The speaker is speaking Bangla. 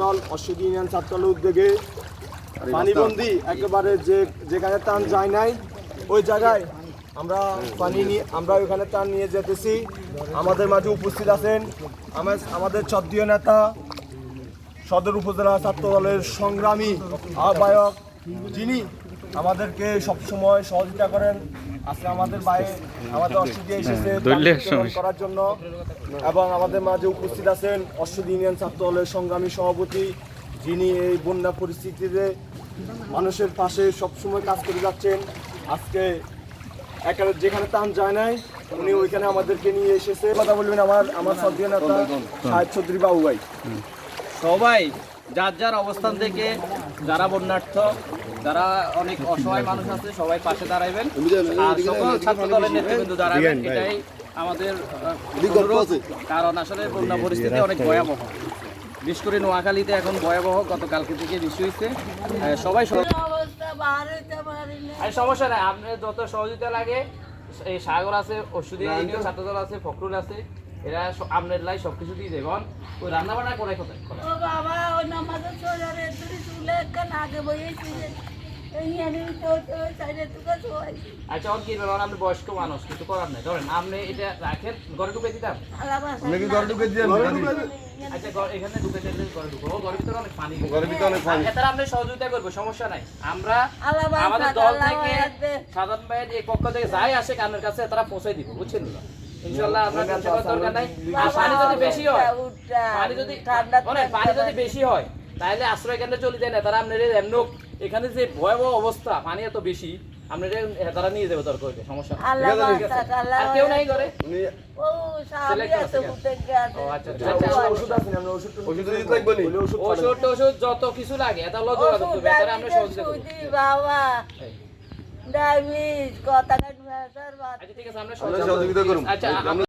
দল অশ্বদী উদ্যোগে পানিবন্দি একেবারে যে যেখানে টান যায় নাই, ওই জায়গায় আমরা পানি নিয়ে আমরা ওখানে টান নিয়ে যেতেছি। আমাদের মাঝে উপস্থিত আছেন আমাদের চদ্দীয় নেতা, সদর উপজেলা ছাত্র দলের সংগ্রামী আহ্বায়ক যিনি আমাদেরকে সবসময় সহযোগিতা করেন। আজকে আমাদের বাইরে আমাদের অস্ট্রেলিয়া এসেছে করার জন্য। এবং আমাদের মাঝে উপস্থিত আছেন অশ্বদী ইউনিয়ন ছাত্র দলের সংগ্রামী সভাপতি যিনি এই বন্যা পরিস্থিতিতে মানুষের পাশে সবসময় কাজ করে যাচ্ছেন। আজকে এখানে যেখানে তান যায় নাই উনি ওইখানে আমাদেরকে নিয়ে এসেছে। কথা বলবেন আমার আমার সদ্য নেতা সাহেব চৌধুরী বাবু ভাই। সবাই যার যার অবস্থান থেকে যারা বন্যার্থ যারা অনেক অসহায় মানুষ আছে সবাই পাশে দাঁড়াইবেন। আর সকল ছাত্র দলের নেতৃবৃন্দ দাঁড়াবেন এটাই আমাদের কারণ আসলে বন্যা পরিস্থিতি অনেক ভয়াবহ। বিশেষ করে নোয়াখালীতে এখন ভয়াবহ গতকালকে থেকে বৃষ্টি হয়েছে। সবাই সমস্যা নাই আপনার যত সহযোগিতা লাগে এই সাগর আছে ওষুধি ছাত্রদল আছে ফখরুল আছে এরা আপনার লাই সব কিছু দিয়ে দেবেন ওই রান্না বান্না করে? কোথায় ও বাবা ওই নামাজের সোজারে তুই চুলে একখান আগে বইয়েছি আচ্ছা কি ব্যাপার? আপনি বয়স্ক মানুষ কিছু করার নাই। ধরেন আপনি এটা রাখেন ঘরে ঢুকে দিতাম? আলাদা ঢুকে দিয়ে আচ্ছা এখানে ঢুকে দিলে ঘরে ঢুকো ঘরের ভিতরে অনেক পানি ঘরের ভিতরে অনেক পানি। এটার আপনি সহযোগিতা করব সমস্যা নাই। আমরা আমাদের দল থেকে সাধারণ ভাইয়ের এই পক্ষ থেকে যাই আসে কানের কাছে তারা পৌঁছে দিব বুঝছেন তো? আপনার টেনশন দরকার নাই। আর পানি যদি বেশি হয় পানি যদি ঠান্ডা পানি যদি বেশি হয় তাহলে আশ্রয় কেন্দ্রে চলে যায় না তারা আপনার এমন এখানে যে ভয়াবহ অবস্থা পানি এত বেশি আপনার তারা নিয়ে যাবে দরকার হইলে, সমস্যা আর কেউ নাই করে আচ্ছা আচ্ছা। আচ্ছা, ওষুধ ওষুধ যত কিছু লাগে এটা আমরা সহযোগিতা ডায়াবেটিস কথা কাট ভাষার বাচ্চা আচ্ছা ঠিক আছে আমরা আমরা সহযোগিতা করব আচ্ছা আমরা